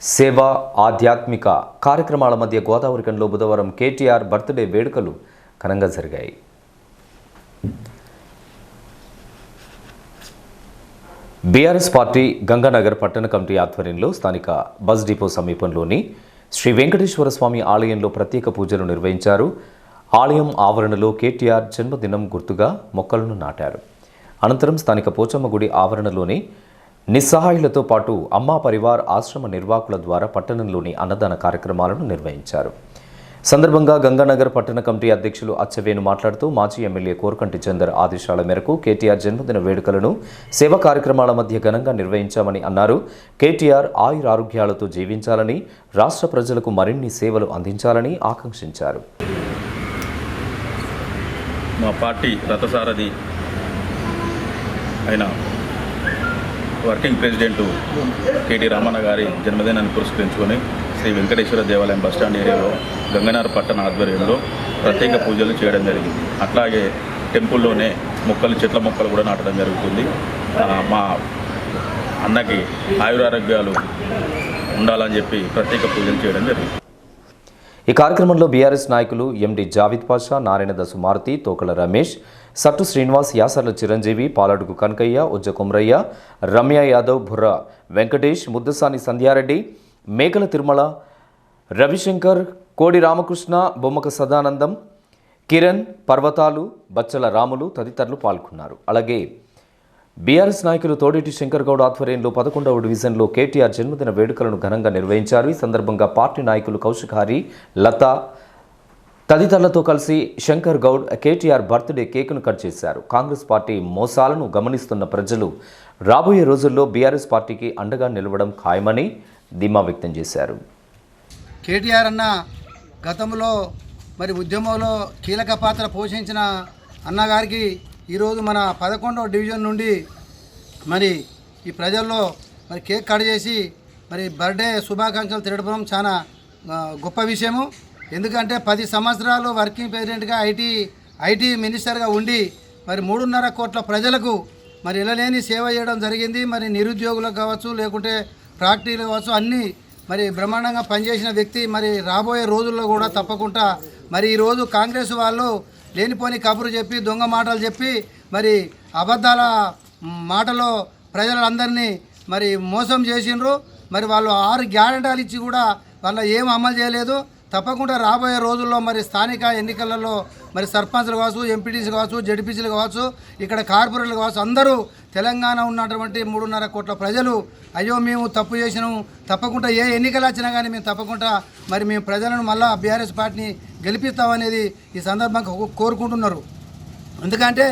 సేవ ఆధ్యాత్మిక కార్యక్రమాల మధ్య గోదావరికంలో బుధవారం కేటీఆర్ బర్త్డే వేడుకలు ఘనంగా జరిగాయి. బీఆర్ఎస్ పార్టీ గంగానగర్ పట్టణ కమిటీ ఆధ్వర్యంలో స్థానిక బస్ డిపో సమీపంలోని శ్రీ వెంకటేశ్వర స్వామి ఆలయంలో ప్రత్యేక పూజలు నిర్వహించారు. ఆలయం ఆవరణలో కేటీఆర్ జన్మదినం గుర్తుగా మొక్కలను నాటారు. అనంతరం స్థానిక పోచమ్మ గుడి ఆవరణలోని నిస్సహాయులతో పాటు అమ్మా పరివార్ ఆశ్రమ నిర్వాహకుల ద్వారా పట్టణంలోని అన్నదాన కార్యక్రమాలను నిర్వహించారు. సందర్భంగా గంగానగర్ పట్టణ కమిటీ అధ్యక్షులు అచ్చవేను మాట్లాడుతూ మాజీ ఎమ్మెల్యే కోరకంటి చందర్ ఆదేశాల మేరకు కేటీఆర్ జన్మదిన వేడుకలను సేవా కార్యక్రమాల మధ్య ఘనంగా నిర్వహించామని అన్నారు. కేటీఆర్ ఆయురారోగ్యాలతో జీవించాలని రాష్ట్ర ప్రజలకు మరిన్ని సేవలు అందించాలని ఆకాంక్షించారు. మా పార్టీ రథసారథి అయిన వర్కింగ్ ప్రెసిడెంట్ కేటీ రామన్న గారి జన్మదినాన్ని పురస్కరించుకొని శ్రీ వెంకటేశ్వర దేవాలయం బస్టాండ్ ఏరియాలో గంగనార్ పట్టణ ఆధ్వర్యంలో ప్రత్యేక పూజలు చేయడం జరిగింది. అట్లాగే టెంపుల్లోనే మొక్కలు చెట్ల మొక్కలు కూడా నాటడం జరుగుతుంది. మా అన్నకి ఆయురారోగ్యాలు ఉండాలని చెప్పి ప్రత్యేక పూజలు చేయడం జరిగింది. ఈ కార్యక్రమంలో బీఆర్ఎస్ నాయకులు ఎండి జావిద్ పాషా నారాయణ దసు మారుతి తోకల రమేష్ సట్టు శ్రీనివాస్ యాసర్ల చిరంజీవి పాలాడుకు కనకయ్య ఉజ్జ కుమ్రయ్య రమ్య యాదవ్ బుర్ర వెంకటేష్ ముద్దసాని సంధ్యారెడ్డి మేకల తిరుమల రవిశంకర్ కోడి రామకృష్ణ బొమ్మక సదానందం కిరణ్ పర్వతాలు బచ్చల రాములు తదితరులు పాల్గొన్నారు. అలాగే బీఆర్ఎస్ నాయకులు తోడేటి శంకర్ గౌడ్ ఆధ్వర్యంలో పదకొండవ డివిజన్లో కేటీఆర్ జన్మదిన వేడుకలను ఘనంగా నిర్వహించారు. ఈ సందర్భంగా పార్టీ నాయకులు కౌశిక్ హారి లత తదితరులతో కలిసి శంకర్ గౌడ్ కేటీఆర్ బర్త్డే కేకును కట్ చేశారు. కాంగ్రెస్ పార్టీ మోసాలను గమనిస్తున్న ప్రజలు రాబోయే రోజుల్లో బీఆర్ఎస్ పార్టీకి అండగా నిలవడం ఖాయమని ధీమా వ్యక్తం చేశారు. కేటీఆర్ అన్న గతంలో మరి ఉద్యమంలో కీలక పాత్ర పోషించిన అన్నగారికి ఈరోజు మన పదకొండవ డివిజన్ నుండి మరి ఈ ప్రజల్లో మరి కేక్ కట్ చేసి మరి బర్త్డే శుభాకాంక్షలు తిరగడం చాలా గొప్ప విషయము. ఎందుకంటే పది సంవత్సరాలు వర్కింగ్ ప్రెసిడెంట్గా ఐటీ ఐటీ మినిస్టర్గా ఉండి మరి మూడున్నర కోట్ల ప్రజలకు మరి ఎలలేని సేవ చేయడం జరిగింది. మరి నిరుద్యోగులకు కావచ్చు లేకుంటే ఫ్యాక్టరీలు కావచ్చు అన్నీ మరి బ్రహ్మాండంగా పనిచేసిన వ్యక్తి. మరి రాబోయే రోజుల్లో కూడా తప్పకుండా మరి ఈరోజు కాంగ్రెస్ వాళ్ళు లేనిపోని కబురు చెప్పి దొంగ మాటలు చెప్పి మరి అబద్ధాల మాటలో ప్రజలందరినీ మరి మోసం చేసిండ్రు. మరి వాళ్ళు ఆరు గ్యారెంటాలు ఇచ్చి కూడా వాళ్ళ ఏం అమలు చేయలేదు. తప్పకుండా రాబోయే రోజుల్లో మరి స్థానిక ఎన్నికలలో మరి సర్పంచ్లు కావచ్చు ఎంపీటీసీ కావచ్చు జడ్పీసీలు కావచ్చు ఇక్కడ కార్పొరేట్లు కావచ్చు అందరూ తెలంగాణ ఉన్నటువంటి మూడున్నర కోట్ల ప్రజలు అయ్యో మేము తప్పు చేసినాము తప్పకుండా ఏ ఎన్నికలు వచ్చినా కానీ మేము తప్పకుండా మరి మేము ప్రజలను మళ్ళా బీఆర్ఎస్ పార్టీని గెలిపిస్తామనేది ఈ సందర్భంగా కోరుకుంటున్నారు. ఎందుకంటే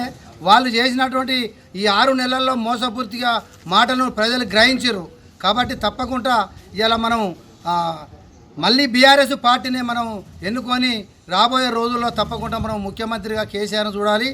వాళ్ళు చేసినటువంటి ఈ ఆరు నెలల్లో మోసపూర్తిగా మాటలను ప్రజలు గ్రహించారు. కాబట్టి తప్పకుండా ఇలా మనం మళ్ళీ బీఆర్ఎస్ పార్టీని మనం ఎన్నుకొని రాబోయే రోజుల్లో తప్పకుండా మనం ముఖ్యమంత్రిగా కేసీఆర్ను చూడాలి.